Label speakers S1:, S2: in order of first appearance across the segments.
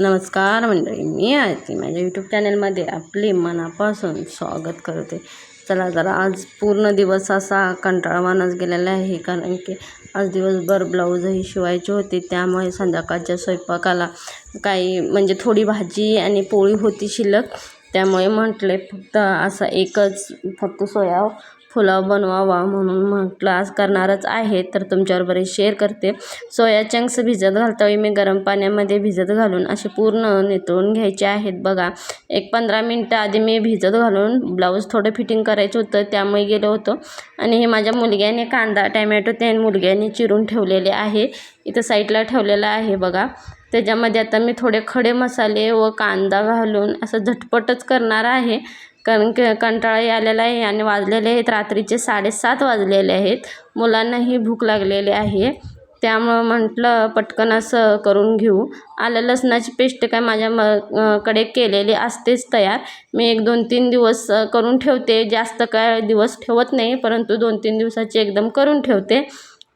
S1: नमस्कार मंडळी मी आरती. माझ्या यूट्यूब चॅनलमध्ये आपले मनापासून स्वागत करते. चला जरा आज पूर्ण दिवस असा कंटाळवानच गेलेला आहे कारण की आज दिवसभर ब्लाऊजही शिवायचे होते. त्यामुळे संध्याकाळच्या स्वयंपाकाला काही म्हणजे थोडी भाजी आणि पोळी होती शिल्लक. त्यामुळे म्हटले फक्त असा एकच फक्त सोया पुलाव बनवावा म्हणून म्हटलं आज करणारच आहे. तर तुमच्याबरोबर शेअर करते. सोया चंक्स भिजत घालतावेळी मी गरम पाण्यामध्ये भिजत घालून असे पूर्ण नितळून घ्यायचे आहेत. बघा एक पंधरा मिनटं आधी मी भिजत घालून ब्लाऊज थोडं फिटिंग करायचं होतं. त्यामुळे गेलो होतो. आणि हे माझ्या मुलग्याने कांदा टॅमॅटो ते मुलग्याने चिरून ठेवलेले आहे. इथं साईडला ठेवलेलं आहे बघा. त्याच्यामध्ये आता मी थोडे खडे मसाले व कांदा घालून असं झटपटच करणार आहे. कारण क कंटाळाही आलेला आहे आणि वाजलेले आहेत. रात्रीचे साडेसात वाजलेले आहेत. मुलांनाही भूक लागलेली आहे. त्यामुळं म्हटलं पटकन असं करून घेऊ. आलं लसणाची पेस्ट काय माझ्या म कडे केलेली असतेच तयार. मी एक दोन तीन दिवस करून ठेवते. जास्त काय दिवस ठेवत नाही परंतु दोन तीन दिवसाची एकदम करून ठेवते.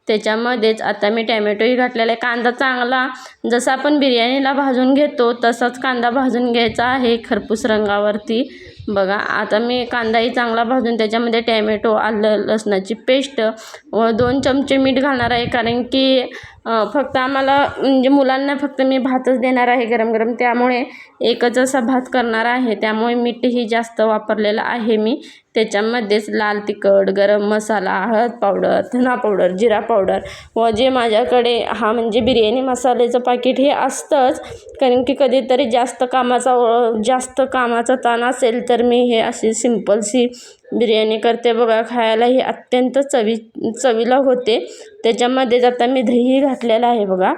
S1: त्याच्यामध्येच आता मी टॅमॅटोही घातलेला आहे. कांदा चांगला जसा आपण बिर्याणीला भाजून घेतो तसाच कांदा भाजून घ्यायचा आहे खरपूस रंगावरती. बघा आता मी कांदाही चांगला भाजून त्याच्यामध्ये टॅमॅटो आलं लसणाची पेस्ट व दोन चमचे मीठ घालणार आहे. कारण की फक्त आम्हाला म्हणजे मुलांना फक्त मी भातच देणार आहे गरम गरम त्यामुळे एकच असा भात करणार आहे. त्यामुळे मीठही जास्त वापरलेलं आहे मी. त्याच्यामध्येच लाल तिखट गरम मसाला हळद पावडर धना पावडर जिरा पावडर व जे माझ्याकडे हा म्हणजे बिर्याणी मसाल्याचं पाकिट हे असतंच. कारण की कधीतरी जास्त कामाचा जास्त कामाचा ताण असेल तर तर मी हे अशी सिम्पलशी बिर्याणी करते. बघा खायलाही अत्यंत चवी चवीला होते. त्याच्यामध्येच आता मी दहीही घातलेलं आहे बघा.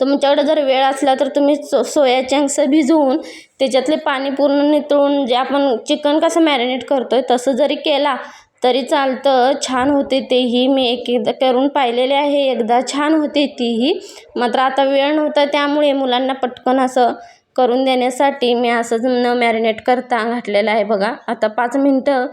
S1: तुमच्याकडे जर वेळ असला तर तुम्ही सो सोया चंक्स भिजवून त्याच्यातले पाणी पूर्ण नितळून जे आपण चिकन कसं मॅरिनेट करतो आहे तसं जरी केला तरी चालतं. छान होते तेही. मी एक एकदा करून पाहिलेले आहे. एकदा छान होते तीही. मात्र आता वेळ नव्हता त्यामुळे मुलांना पटकन असं करून देण्यासाठी मी असंच न मॅरिनेट करता घातलेलं आहे बघा. आता पाच मिनटं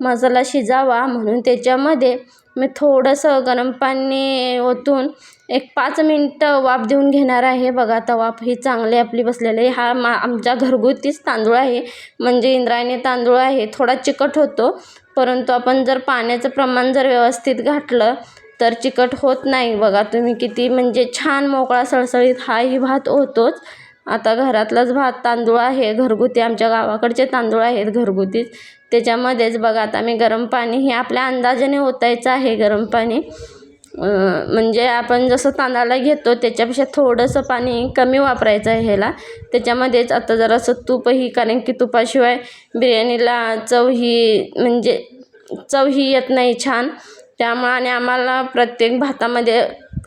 S1: मसाला शिजावा म्हणून त्याच्यामध्ये मी थोडंसं गरम पाणी ओतून एक पाच मिनटं वाफ देऊन घेणार आहे बघा. आता वाफ ही चांगली आपली बसलेली आहे. हा मा आमच्या घरगुतीच तांदूळ आहे. म्हणजे इंद्रायणी तांदूळ आहे. थोडा चिकट होतो. परंतु आपण जर पाण्याचं प्रमाण जर व्यवस्थित घातलं तर चिकट होत नाही बघा. तुम्ही किती म्हणजे छान मोकळा सळसळीत हाही भात होतोच. आता घरातलाच भात तांदूळ आहे. घरगुती आमच्या गावाकडचे तांदूळ आहेत घरगुतीच. त्याच्यामध्येच बघा आता मी गरम पाणी हे आपल्या अंदाजाने ओतायचं आहे गरम पाणी. म्हणजे आपण जसं तांदळाला घेतो त्याच्यापेक्षा थोडंसं पाणी कमी वापरायचं आहे ह्याला. त्याच्यामध्येच आता जरासं तूपही कारण की तुपाशिवाय बिर्याणीला चव ही म्हणजे चव ही येत नाही छान. त्यामुळं आणि आम्हाला प्रत्येक भातामध्ये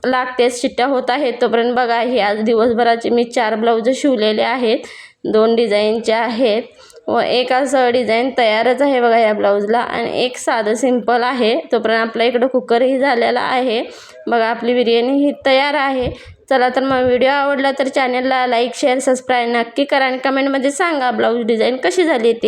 S1: लागतेच शिट्ट्या होत आहेत. तोपर्यंत बघा हे आज दिवसभराचे मी चार ब्लाऊज शिवलेले आहेत. दोन डिझाईनचे आहेत. व एक असं डिझाईन तयारच आहे बघा या ब्लाऊजला आणि एक साधं सिंपल आहे. तोपर्यंत आपल्या इकडं कुकरही झालेला आहे. बघा आपली बिर्याणी ही तयार आहे. चला तर मग व्हिडिओ आवडला तर चॅनलला लाईक शेअर सबस्क्राईब नक्की करा आणि कमेंटमध्ये सांगा ब्लाऊज डिझाईन कशी झाली ती.